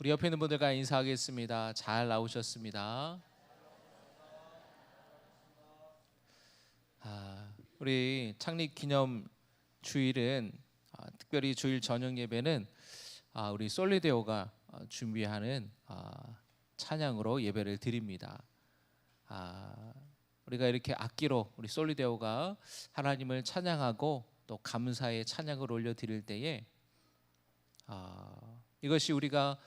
우리 옆에 있는 분들과 인사하겠습니다. 잘 나오셨습니다. 아, 우리 창립 기념 주일은 아, 특별히 주일 저녁 예배는 아, 우리 솔리데오가 아, 준비하는 아, 찬양으로 예배를 드립니다. 아, 우리가 이렇게 악기로 우리 솔리데오가 하나님을 찬양하고 또 감사의 찬양을 올려 드릴 때에 아, 이것이 우리가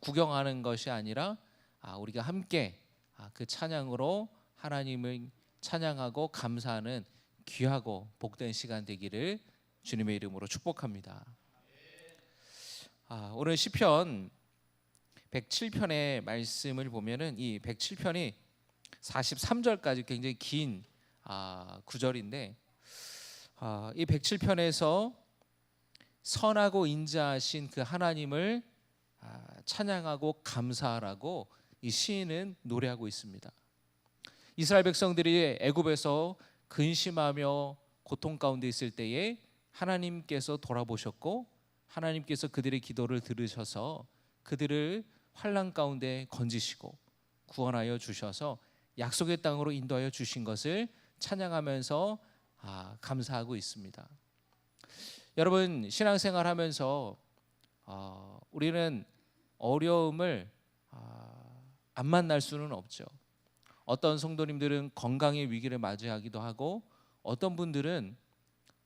구경하는 것이 아니라 아, 우리가 함께 아, 그 찬양으로 하나님을 찬양하고 감사하는 귀하고 복된 시간 되기를 주님의 이름으로 축복합니다. 아, 오늘 시편 107편의 말씀을 보면은 이 107편이 43절까지 굉장히 긴 아, 구절인데 아, 이 107편에서 선하고 인자하신 그 하나님을 아, 찬양하고 감사하라고 이 시인은 노래하고 있습니다. 이스라엘 백성들이 애굽에서 근심하며 고통 가운데 있을 때에 하나님께서 돌아보셨고 하나님께서 그들의 기도를 들으셔서 그들을 환란 가운데 건지시고 구원하여 주셔서 약속의 땅으로 인도하여 주신 것을 찬양하면서 아, 감사하고 있습니다. 여러분 신앙생활 하면서 어, 우리는 어려움을 어, 안 만날 수는 없죠. 어떤 성도님들은 건강의 위기를 맞이하기도 하고 어떤 분들은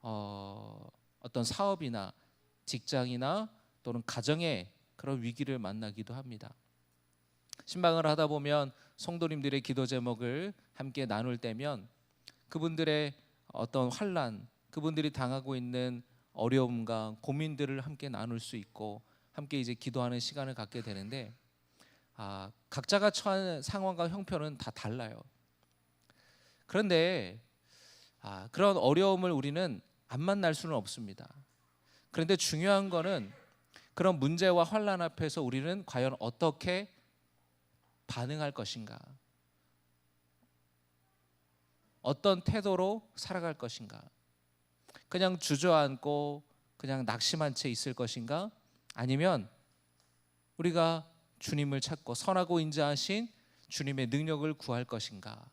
어, 어떤 사업이나 직장이나 또는 가정의 그런 위기를 만나기도 합니다. 신방을 하다 보면 성도님들의 기도 제목을 함께 나눌 때면 그분들의 어떤 환란, 그분들이 당하고 있는 어려움과 고민들을 함께 나눌 수 있고 함께 이제 기도하는 시간을 갖게 되는데 아, 각자가 처한 상황과 형편은 다 달라요. 그런데 아, 그런 어려움을 우리는 안 만날 수는 없습니다. 그런데 중요한 거는 그런 문제와 환란 앞에서 우리는 과연 어떻게 반응할 것인가? 어떤 태도로 살아갈 것인가? 그냥 주저앉고 그냥 낙심한 채 있을 것인가? 아니면 우리가 주님을 찾고 선하고 인자하신 주님의 능력을 구할 것인가?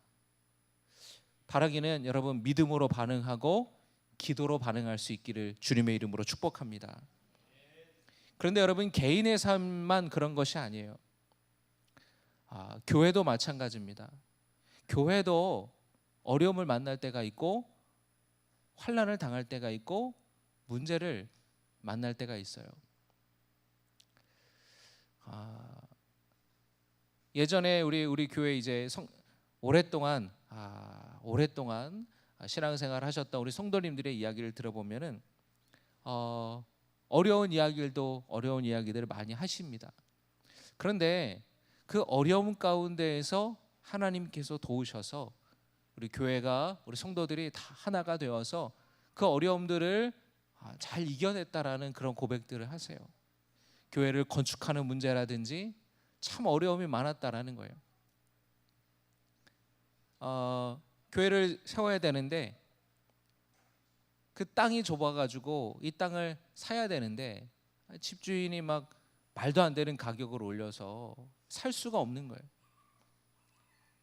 바라기는 여러분 믿음으로 반응하고 기도로 반응할 수 있기를 주님의 이름으로 축복합니다. 그런데 여러분 개인의 삶만 그런 것이 아니에요. 아, 교회도 마찬가지입니다. 교회도 어려움을 만날 때가 있고 환란을 당할 때가 있고 문제를 만날 때가 있어요. 아, 예전에 우리 우리 교회 이제 성, 오랫동안 아, 오랫동안 신앙생활 하셨던 우리 성도님들의 이야기를 들어보면은 어, 어려운 이야기들도 어려운 이야기들을 많이 하십니다. 그런데 그 어려움 가운데에서 하나님께서 도우셔서 우리 교회가 우리 성도들이 다 하나가 되어서 그 어려움들을 아, 잘 이겨냈다라는 그런 고백들을 하세요. 교회를 건축하는 문제라든지 참 어려움이 많았다라는 거예요. 어, 교회를 세워야 되는데 그 땅이 좁아가지고 이 땅을 사야 되는데 집주인이 막 말도 안 되는 가격을 올려서 살 수가 없는 거예요.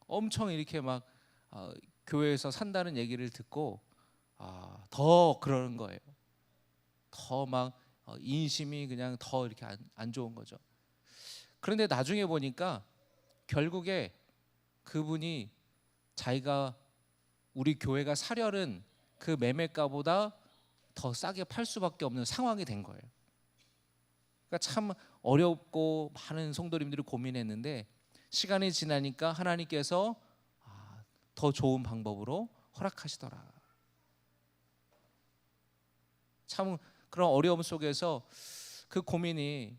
엄청 이렇게 막 어, 교회에서 산다는 얘기를 듣고 아, 더 그러는 거예요. 더막 어, 인심이 그냥 더 이렇게 안, 안 좋은 거죠. 그런데 나중에 보니까 결국에 그분이 자기가 우리 교회가 사려는 그 매매가보다 더 싸게 팔 수밖에 없는 상황이 된 거예요. 그러니까 참 어렵고 많은 성도님들이 고민했는데 시간이 지나니까 하나님께서 더 좋은 방법으로 허락하시더라. 참 그런 어려움 속에서 그 고민이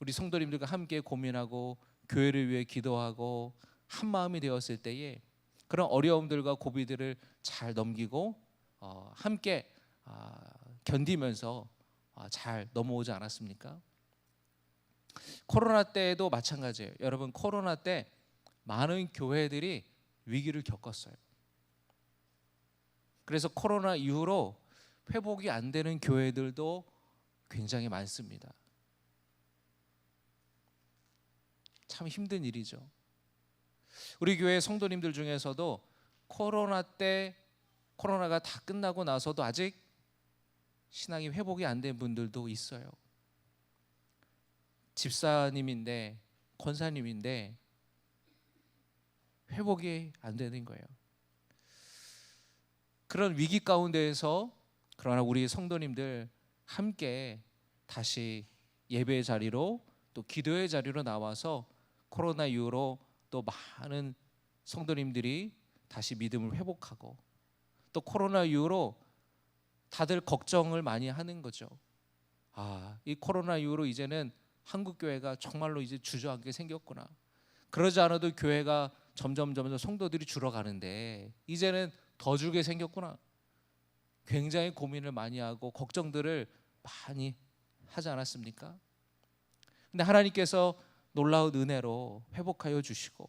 우리 성도님들과 함께 고민하고 교회를 위해 기도하고 한 마음이 되었을 때에 그런 어려움들과 고비들을 잘 넘기고 어, 함께 어, 견디면서 어, 잘 넘어오지 않았습니까? 코로나 때도 마찬가지예요. 여러분 코로나 때 많은 교회들이 위기를 겪었어요. 그래서 코로나 이후로 회복이 안 되는 교회들도 굉장히 많습니다. 참 힘든 일이죠. 우리 교회 성도님들 중에서도 코로나 때 코로나가 다 끝나고 나서도 아직 신앙이 회복이 안 된 분들도 있어요. 집사님인데 권사님인데 회복이 안 되는 거예요. 그런 위기 가운데에서 그러나 우리 성도님들 함께 다시 예배의 자리로 또 기도의 자리로 나와서 코로나 이후로 또 많은 성도님들이 다시 믿음을 회복하고 또 코로나 이후로 다들 걱정을 많이 하는 거죠. 아, 이 코로나 이후로 이제는 한국 교회가 정말로 이제 주저앉게 생겼구나. 그러지 않아도 교회가 점점 점점 성도들이 줄어가는데 이제는 더 줄게 생겼구나. 굉장히 고민을 많이 하고 걱정들을 많이 하지 않았습니까? 근데 하나님께서 놀라운 은혜로 회복하여 주시고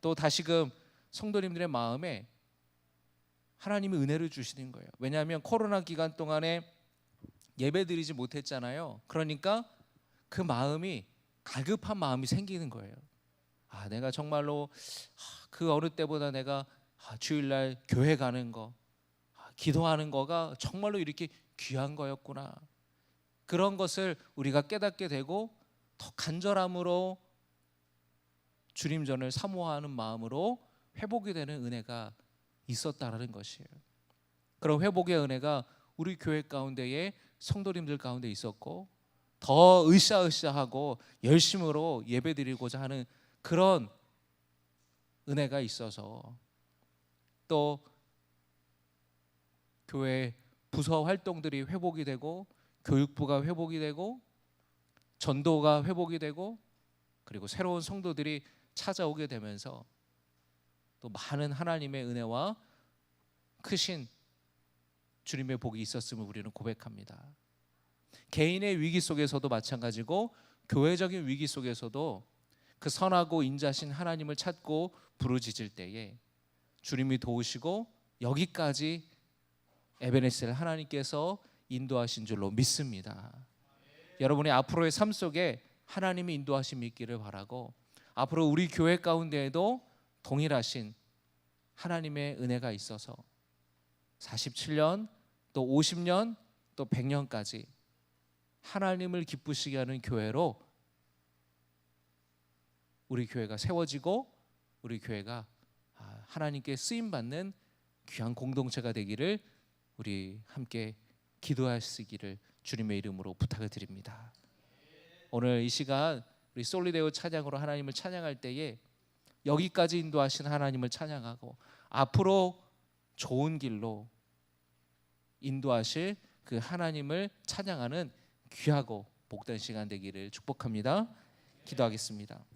또 다시금 성도님들의 마음에 하나님이 은혜를 주시는 거예요. 왜냐하면 코로나 기간 동안에 예배드리지 못했잖아요. 그러니까 그 마음이 갈급한 마음이 생기는 거예요. 아, 내가 정말로 아, 그 어느 때보다 내가 아, 주일날 교회 가는 거, 아, 기도하는 거가 정말로 이렇게 귀한 거였구나. 그런 것을 우리가 깨닫게 되고 더 간절함으로 주님전을 사모하는 마음으로 회복이 되는 은혜가 있었다라는 것이에요. 그런 회복의 은혜가 우리 교회 가운데에 성도님들 가운데 있었고 더 으쌰으쌰하고 열심으로 예배드리고자 하는 그런 은혜가 있어서 또 교회 부서 활동들이 회복이 되고 교육부가 회복이 되고 전도가 회복이 되고 그리고 새로운 성도들이 찾아오게 되면서 또 많은 하나님의 은혜와 크신 주님의 복이 있었음을 우리는 고백합니다. 개인의 위기 속에서도 마찬가지고 교회적인 위기 속에서도 그 선하고 인자신 하나님을 찾고 부르짖을 때에 주님이 도우시고 여기까지 에베네스를 하나님께서 인도하신 줄로 믿습니다. 여러분의 앞으로의 삶 속에 하나님의 인도하심이 있기를 바라고 앞으로 우리 교회 가운데에도 동일하신 하나님의 은혜가 있어서 47년 또 50년 또 100년까지 하나님을 기쁘시게 하는 교회로 우리 교회가 세워지고 우리 교회가 아, 하나님께 쓰임 받는 귀한 공동체가 되기를 우리 함께 기도하시기를 주님의 이름으로 부탁을 드립니다. 오늘 이 시간 우리 솔리데오 찬양으로 하나님을 찬양할 때에 여기까지 인도하신 하나님을 찬양하고 앞으로 좋은 길로 인도하실 그 하나님을 찬양하는 귀하고 복된 시간 되기를 축복합니다. 기도하겠습니다.